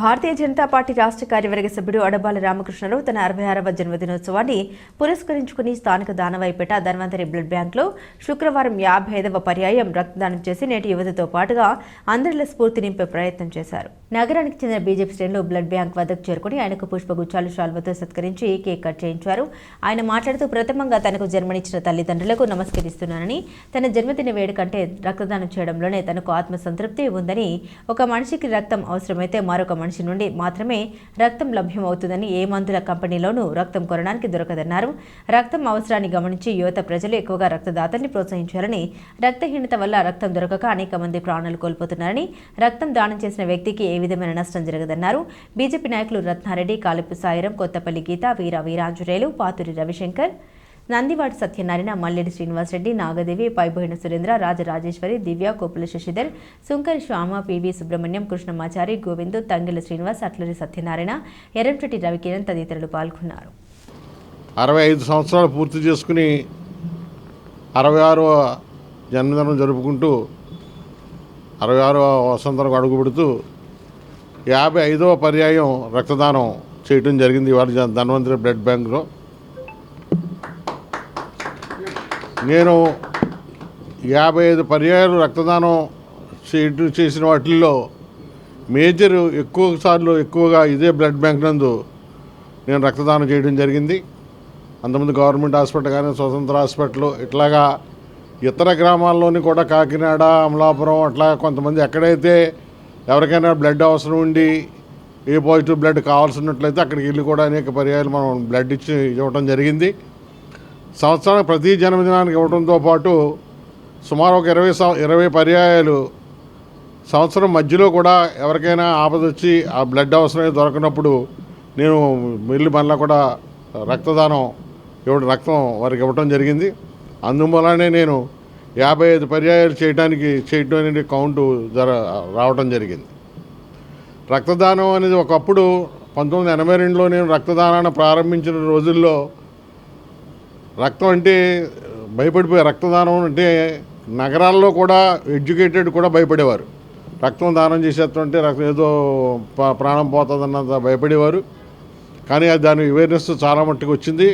Bharatiya Janata party రాష్ట్ర కార్యవర్గ సభ్యుడు అడబాల రామకృష్ణరావు తన అరవై ఆరవ జన్మదినోత్సవాన్ని పురస్కరించుకుని స్థానిక దానవైపేట ధన్వంతరి బ్లడ్ బ్యాంక్లో శుక్రవారం యాభై ఐదవ పర్యాయం రక్తదానం చేసి నేటి యువతతో పాటుగా అందరిలో స్ఫూర్తి నింపే ప్రయత్నం చేశారు. నగరానికి చెందిన బీజేపీ శ్రేణులు బ్లడ్ బ్యాంక్ వద్దకు చేరుకుని ఆయనకు పుష్పగుచ్చాలు శాల్వతో సత్కరించి కేక్ కట్ చేయించారు. ఆయన మాట్లాడుతూ ప్రథమంగా తనకు జన్మనిచ్చిన తల్లిదండ్రులకు నమస్కరిస్తున్నానని తన జన్మదిన వేడుకంటే రక్తదానం చేయడంలోనే తనకు ఆత్మసంతృప్తి ఉందని ఒక మనిషికి రక్తం అవసరమైతే మరొక మనిషి నుండి మాత్రమే రక్తం లభ్యమవుతుందని ఏ మందుల కంపెనీలోనూ రక్తం కొనడానికి దొరకదన్నారు. రక్తం అవసరాన్ని గమనించి యువత ప్రజలు ఎక్కువగా రక్తదాతల్ని ప్రోత్సహించారని రక్తహీనత వల్ల రక్తం దొరకక అనేక మంది ప్రాణాలు కోల్పోతున్నారని రక్తం దానం చేసిన వ్యక్తికి ఏ విధమైన నష్టం జరగదన్నారు. బీజేపీ నాయకులు రత్నారెడ్డి కాలిపు సాయిరం కొత్తపల్లి గీత వీర వీరాంజనేయులు పాతురి రవిశంకర్ నందివాడ సత్యనారాయణ మల్లెడి శ్రీనివాసరెడ్డి నాగదేవి పైబోయిన సురేంద్ర రాజరాజేశ్వరి దివ్య కోపుల శశిధర్ సుంకర్ శ్యామ పివి సుబ్రహ్మణ్యం కృష్ణమాచారి గోవిందు తంగిల శ్రీనివాస్ అట్లరి సత్యనారాయణ ఎర్రంశెట్టి రవికిరణ్ తదితరులు పాల్గొన్నారు. అరవై ఐదు సంవత్సరాలు పూర్తి చేసుకుని అరవై ఆరవ జన్మదినం జరుపుకుంటూ అరవై ఆరవ వసంతరకు అడుగుపెడుతూ యాభై ఐదవ పర్యాయం రక్తదానం చేయటం జరిగింది. ఇవాళ ధన్వంతరి బ్లడ్ బ్యాంక్లో. నేను యాభై ఐదు పర్యాయాలు రక్తదానం చేయటం చేసిన వాటిల్లో మేజర్ ఎక్కువ సార్లు ఎక్కువగా ఇదే బ్లడ్ బ్యాంక్ నందు నేను రక్తదానం చేయడం జరిగింది. అంతమంది గవర్నమెంట్ హాస్పిటల్ కానీ స్వతంత్ర హాస్పిటల్ ఇట్లాగా ఇతర గ్రామాల్లోని కూడా కాకినాడ అమలాపురం అట్లా కొంతమంది ఎక్కడైతే ఎవరికైనా బ్లడ్ అవసరం ఉండి ఏ పాజిటివ్ బ్లడ్ కావాల్సినట్లయితే అక్కడికి వెళ్ళి కూడా అనేక పర్యాయాలు మనం బ్లడ్ ఇచ్చి ఇవ్వడం జరిగింది. సంవత్సరానికి ప్రతి జన్మదినానికి ఇవ్వడంతో పాటు సుమారు ఒక ఇరవై ఇరవై పర్యాయాలు సంవత్సరం మధ్యలో కూడా ఎవరికైనా ఆపద వచ్చి ఆ బ్లడ్ అవసరమే దొరకనప్పుడు నేను మిల్లు మళ్ళీ కూడా రక్తదానం ఇవ్వడం రక్తం వారికి ఇవ్వడం జరిగింది. అందువలనే నేను యాభై ఐదు పర్యాయాలు చేయడానికి చేయటం అనేది కౌంటు జర రావడం జరిగింది. రక్తదానం అనేది ఒకప్పుడు పంతొమ్మిది వందల ఎనభై రెండులో నేను రక్తదానాన్ని ప్రారంభించిన రోజుల్లో రక్తం అంటే భయపడిపోయే రక్తదానం అంటే నగరాల్లో కూడా ఎడ్యుకేటెడ్ కూడా భయపడేవారు. రక్తం దానం చేసేస్తుంటే రక్తం ఏదో ప్రాణం పోతుందన్నంత భయపడేవారు. కానీ అది దాని అవేర్నెస్ చాలా మట్టుకు వచ్చింది.